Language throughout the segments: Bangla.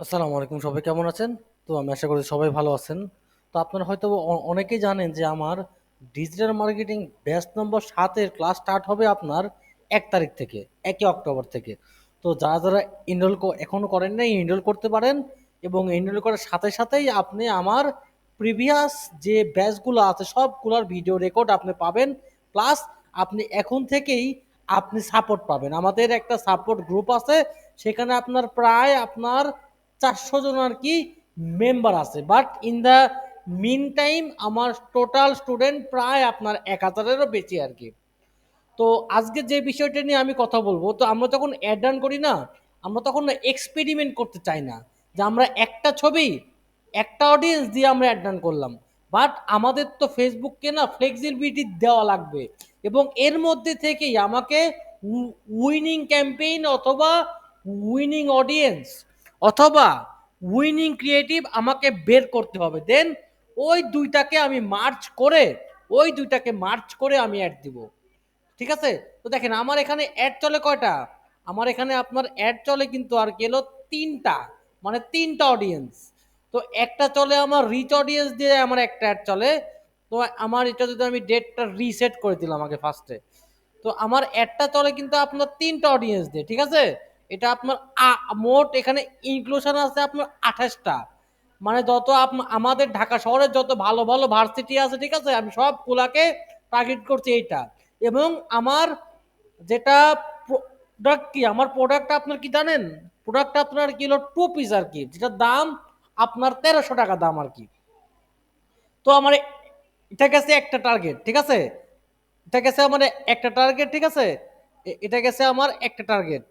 আসসালামু আলাইকুম সবাই কেমন আছেন? তো আমি আশা করি সবাই ভালো আছেন। তো আপনারা হয়তো অনেকেই জানেন যে আমার ডিজিটাল মার্কেটিং ব্যাচ নম্বর সাতের ক্লাস স্টার্ট হবে আপনার এক তারিখ থেকে, ১ অক্টোবর থেকে। তো যারা, যারা এনরোল ক এখনও করেন নাই এনরোল করতে পারেন এবং এনরোল করার সাথে সাথেই আপনি আমার প্রিভিয়াস যে ব্যাচগুলো আছে সবগুলার ভিডিও রেকর্ড আপনি পাবেন। প্লাস আপনি এখন থেকেই আপনি সাপোর্ট পাবেন। আমাদের একটা সাপোর্ট গ্রুপ আছে। সেখানে আপনার প্রায় আপনার ৪০০ জন আর কি মেম্বার আছে। But in the mean time আমার টোটাল স্টুডেন্ট প্রায় আপনার ১০০০ এরও বেশি আর কি তো আজকে যে বিষয়টা নিয়ে আমি কথা বলব তো আমরা যখন অ্যাড রান করি না, আমরা তখন এক্সপেরিমেন্ট করতে চাই না। যে আমরা একটা ছবি, একটা অডিয়েন্স দিয়ে আমরা অ্যাড রান করলাম। বাট আমাদের তো ফেসবুককে না ফ্লেক্সিবিলিটি দেওয়া লাগবে এবং এর মধ্যে থেকেই আমাকে উইনিং ক্যাম্পেইন অথবা উইনিং অডিয়েন্স অথবা উইনিং ক্রিয়েটিভ আমাকে বের করতে হবে। দেন ওই দুইটাকে আমি মার্চ করে, ওই দুইটাকে মার্চ করে আমি অ্যাড দিব। ঠিক আছে? তো দেখেন আমার এখানে অ্যাড চলে কয়টা? আমার এখানে আপনার অ্যাড চলে কিন্তু আর হলো ৩ মানে তিনটা অডিয়েন্স। তো একটা চলে আমার রিচ অডিয়েন্স দিয়ে আমার একটা অ্যাড চলে। তো আমার এটা যদি আমি ডেটটা রিসেট করে দিলাম আগে ফার্স্টে। তো আমার অ্যাডটা চলে কিন্তু আপনার ৩ টা অডিয়েন্স দিয়ে। ঠিক আছে? এটা আপনার মোট এখানে ইনক্লুশন আছে আপনার আঠাশটা মানে যত আমাদের ঢাকা শহরের যত ভালো, ভালো ভার্সিটি আছে, ঠিক আছে? আমি সবগুলাকে টার্গেট করছি এইটা। এবং আমার যেটা প্রোডাক্ট কি? আমার প্রোডাক্ট আপনার কি জানেন? প্রোডাক্ট আপনার কি হলো টু পিস আর কি যেটার দাম আপনার ৳১৩০০ দাম আর কি তো আমার এটা গেছে একটা টার্গেট, ঠিক আছে? এটা গেছে আমার একটা টার্গেট, ঠিক আছে? এটা গেছে আমার একটা টার্গেট।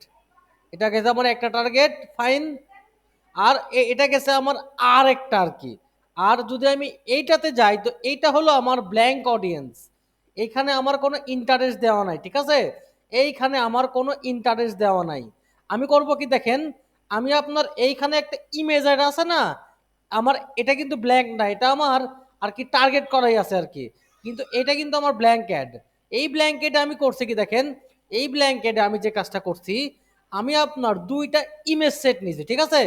এটা গেছে আমার একটা টার্গেট, ফাইন। আর এটা গেছে আমার আর একটা আর কি আর যদি আমি এইটাতে যাই, তো এইটা হলো আমার ব্ল্যাঙ্ক অডিয়েন্স। এইখানে আমার কোনো ইন্টারেস্ট দেওয়া নাই, ঠিক আছে? এইখানে আমার কোনো ইন্টারেস্ট দেওয়া নাই। আমি করব কি দেখেন, আমি আপনার এইখানে একটা ইমেজ অ্যাড আছে না? আমার এটা কিন্তু ব্ল্যাংক না। এটা আমার আর কি টার্গেট করাই আছে আর কি কিন্তু এটা কিন্তু আমার ব্ল্যাংক অ্যাড। এই ব্ল্যাংক অ্যাডে আমি করছি কি দেখেন, এই ব্ল্যাংক অ্যাডে আমি যে কাজটা করছি, আমি আপনার দুইটা ইমেজ সেট নিয়েছি ঠিক আছে?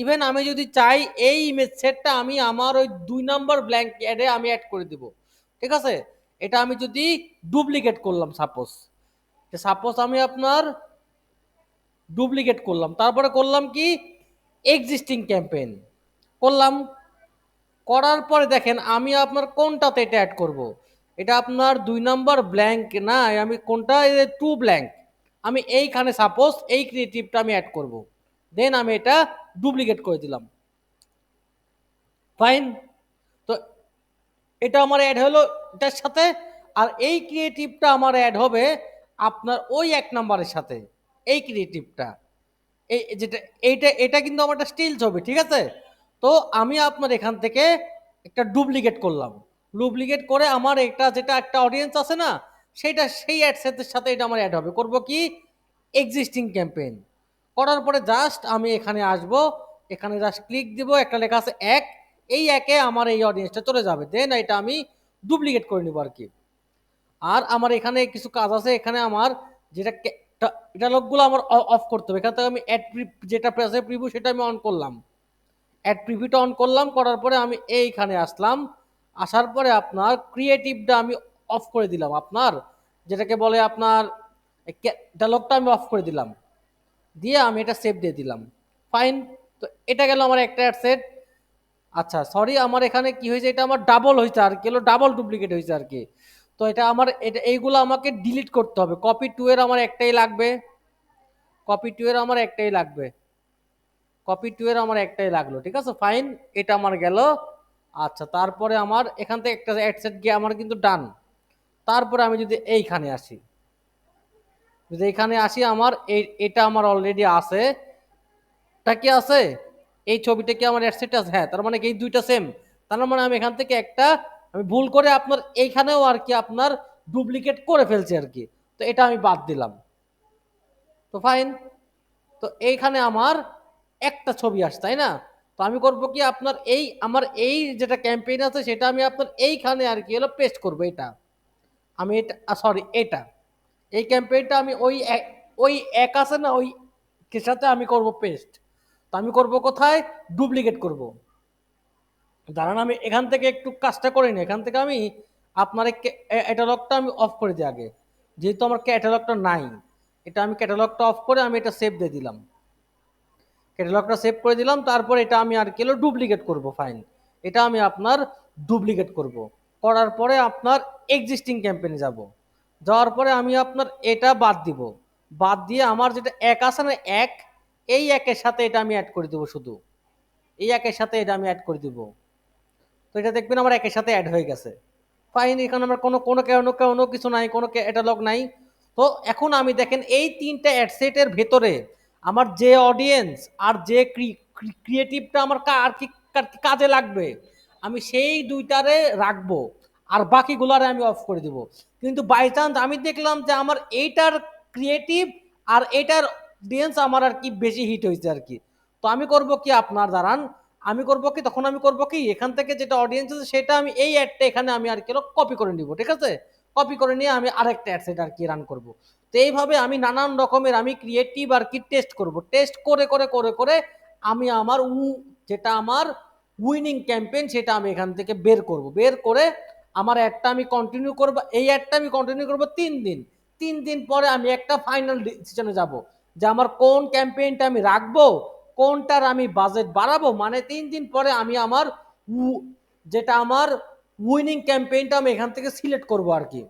ইভেন আমি যদি চাই এই ইমেজ সেটটা আমি আমার ওই দুই নাম্বার ব্ল্যাঙ্ক অ্যাডে আমি অ্যাড করে দিব। ঠিক আছে? এটা আমি যদি ডুপ্লিকেট করলাম সাপোজ। সাপোজ আমি আপনার ডুপ্লিকেট করলাম। তারপরে করলাম কি এক্সিস্টিং ক্যাম্পেইন করলাম। করার পরে দেখেন আমি আপনার কোনটাতে এটা অ্যাড করব। এটা আপনার দুই নাম্বার ব্ল্যাঙ্ক না, আমি কোনটা 2 ব্ল্যাংক। আমি এইখানে সাপোজ এই ক্রিয়েটিভটা আমি অ্যাড করব। দেন আমি এটা ডুপ্লিকেট করে দিলাম। ফাইন। তো এটা আমার অ্যাড হলো এটার সাথে আর এই ক্রিয়েটিভটা আমার অ্যাড হবে আপনার ওই এক নাম্বারের সাথে। এই ক্রিয়েটিভটা। এই যেটা এইটা এটা কিন্তু আমার একটা স্টিল ছবি, ঠিক আছে? তো আমি আপনার এখান থেকে একটা ডুপ্লিকেট করলাম। ডুপ্লিকেট করে আমার এটা যেটা একটা অডিয়েন্স আছে না? সেইটা, সেই অ্যাড সেটের সাথে এটা আমার অ্যাড হবে। করব কি এক্সিস্টিং ক্যাম্পেইন। করার পরে জাস্ট আমি এখানে আসব। এখানে জাস্ট ক্লিক দিব। একটা লেখা আছে এক এই একে আমার এই অডিয়েন্সটা চলে যাবে। দেন এটা আমি ডুপ্লিকেট করে নিব আরকি। আর আমার এখানে কিছু কাজ আছে। এখানে আমার যেটা এটা লোকগুলো আমার অফ করতে হবে। এখান থেকে আমি অ্যাড যেটা আছে প্রিভিউ সেটা আমি অন করলাম। অ্যাড প্রিভিউটা অন করলাম। করার পরে আমি এইখানে আসলাম। আসার পরে আপনার ক্রিয়েটিভটা আমি অফ করে দিলাম। আপনার যেটাকে বলে আপনার ডায়ালগটা আমি অফ করে দিলাম। দিয়ে আমি এটা সেভ দিয়ে দিলাম। ফাইন। তো এটা গেল আমার একটা অ্যাড সেট। আচ্ছা সরি আমার এখানে কি হয়েছে, এটা আমার ডাবল হয়েছে আর কি ডাবল ডুপ্লিকেট হয়েছে আর কি তো এটা আমার, এটা, এইগুলো আমাকে ডিলিট করতে হবে। কপি 2 এর আমার একটাই লাগবে। কপি 2 এর আমার একটাই লাগবে। কপি 2 এর আমার একটাই লাগল। ঠিক আছে? ফাইন। এটা আমার গেল। আচ্ছা তারপরে আমার এখান থেকে একটা অ্যাডসেট গিয়ে আমার কিন্তু ডান। তারপরে আমি যদি এইখানে আসি। যদি এখানে আসি আমার এই এটা আমার অলরেডি আছে। এটা কি আছে? এই ছবিটা কি আমার অ্যাড সেট আছে? হ্যাঁ, তার মানে এই দুইটা সেম। তার মানে আমি এখান থেকে একটা আমি ভুল করে আপনার এইখানেও আর কি আপনার ডুপ্লিকেট করে ফেলছি আর কি তো এটা আমি বাদ দিলাম। তো ফাইন। তো এইখানে আমার একটা ছবি আসছে, তাই না? তো আমি করব কি আপনার এই আমার এই যেটা ক্যাম্পেইন আছে সেটা আমি আপনার এইখানে আর কি হলো পেস্ট করব এটা। আমি এটা সরি এটা। এই ক্যাম্পেইনটা আমি ওই ওই এক আছে না, ওই সাথে আমি করব পেস্ট। তো আমি করব কোথায়? ডুপ্লিকেট করব। দাঁড়ান, আমি এখান থেকে একটু কাজটা করে নিই। এখান থেকে আমি আপনার ক্যাটালগটা আমি অফ করে দিই আগে। যেহেতু আমার ক্যাটালগটা নাই, এটা আমি ক্যাটালগটা অফ করে আমি এটা সেভ দিয়ে দিলাম। ক্যাটালগটা সেভ করে দিলাম, তারপর এটা আমি আর কেলো ডুপ্লিকেট করব ফাইন এটা আমি আপনার ডুপ্লিকেট করব। করার পরে আপনার এক্সিস্টিং ক্যাম্পেইনে যাব। যাওয়ার পরে আমি আপনার এটা বাদ দিব। বাদ দিয়ে আমার যেটা এক আছে না এক, এই একের সাথে এটা আমি অ্যাড করে দেবো শুধু। এই একের সাথে এটা আমি অ্যাড করে দিব। তো এটা দেখবেন আমার একের সাথে অ্যাড হয়ে গেছে। ফাইন এখানে আমার কোনো কোনো কেন কোনো কিছু নাই, কোনো ক্যাটালগ নাই। তো এখন আমি দেখেন এই তিনটা অ্যাডসেটের ভেতরে আমার যে অডিয়েন্স আর যে ক্রিয়েটিভটা আমার আর কি কাজে লাগবে আমি সেই দুইটারে রাখব, আর বাকিগুলারে আমি অফ করে দিব। কিন্তু বাই চান্স আমি দেখলাম যে আমার এইটার ক্রিয়েটিভ আর এইটার অডিয়েন্স আমার আর কি বেশি হিট হয়েছে আর কি। তো আমি করব কি আপনার, দাঁড়ান। আমি করব কি, তখন আমি করব কি, এখান থেকে যেটা অডিয়েন্স আছে সেটা আমি এই অ্যাডটা এখানে আমি আর কি কপি করে নিব, ঠিক আছে? কপি করে নিয়ে আমি আরেকটা অ্যাড সেট আর কি রান করব। তো এইভাবে আমি নানান রকমের আমি ক্রিয়েটিভ আর কি টেস্ট করব। টেস্ট করে করে করে করে আমি আমার উ, যেটা আমার উইনিং ক্যাম্পেইন সেটা আমি এখান থেকে বের করব। বের করে আমার অ্যাডটা আমি কন্টিনিউ করব। এই অ্যাডটা আমি কন্টিনিউ করব তিন দিন। তিন দিন পরে আমি একটা ফাইনাল ডিসিশনে যাব যে আমার কোন ক্যাম্পেইনটা আমি রাখব, কোনটার আমি বাজেট বাড়াবো। মানে তিন দিন পরে আমি আমার যেটা আমার উইনিং ক্যাম্পেইনটা আমি এখান থেকে সিলেক্ট করব আর কি।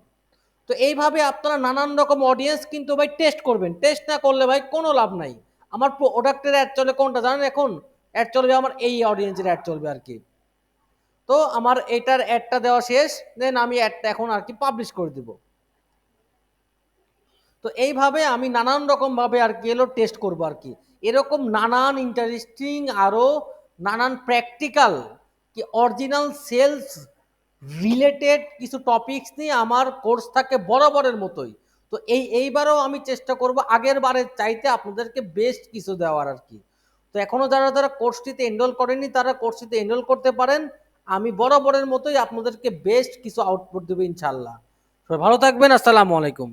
তো এইভাবে আপনারা নানান রকম অডিয়েন্স কিন্তু ভাই টেস্ট করবেন। টেস্ট না করলে ভাই কোনো লাভ নাই। আমার প্রোডাক্টের অ্যাড চলে কোনটা জানেন এখন? অ্যাড চলবে, আমার এই অডিয়েন্সের অ্যাড চলবে আর কি। তো আমার এটার অ্যাডটা দেওয়া শেষ দেন আমি অ্যাডটা এখন আর কি পাবলিশ করে দিব। তো এইভাবে আমি নানান রকমভাবে আর কি এলো টেস্ট করব আর কি। এরকম নানান ইন্টারেস্টিং আরও নানান প্র্যাকটিক্যাল কি অরিজিনাল সেলস রিলেটেড কিছু টপিকস নিয়ে আমার কোর্স থাকে বরাবরের মতোই। তো এই, এইবারও আমি চেষ্টা করব আগের বারের চাইতে আপনাদেরকে বেস্ট কিছু দেওয়ার আর কি। তো এখনও যারা যারা কোর্সটিতে এনরোল করেনি, তারা কোর্সটিতে এনরোল করতে পারেন। আমি বরাবরের মতোই আপনাদেরকে বেস্ট কিছু আউটপুট দেবো ইনশাল্লাহ সবাই ভালো থাকবেন, আসসালামু আলাইকুম।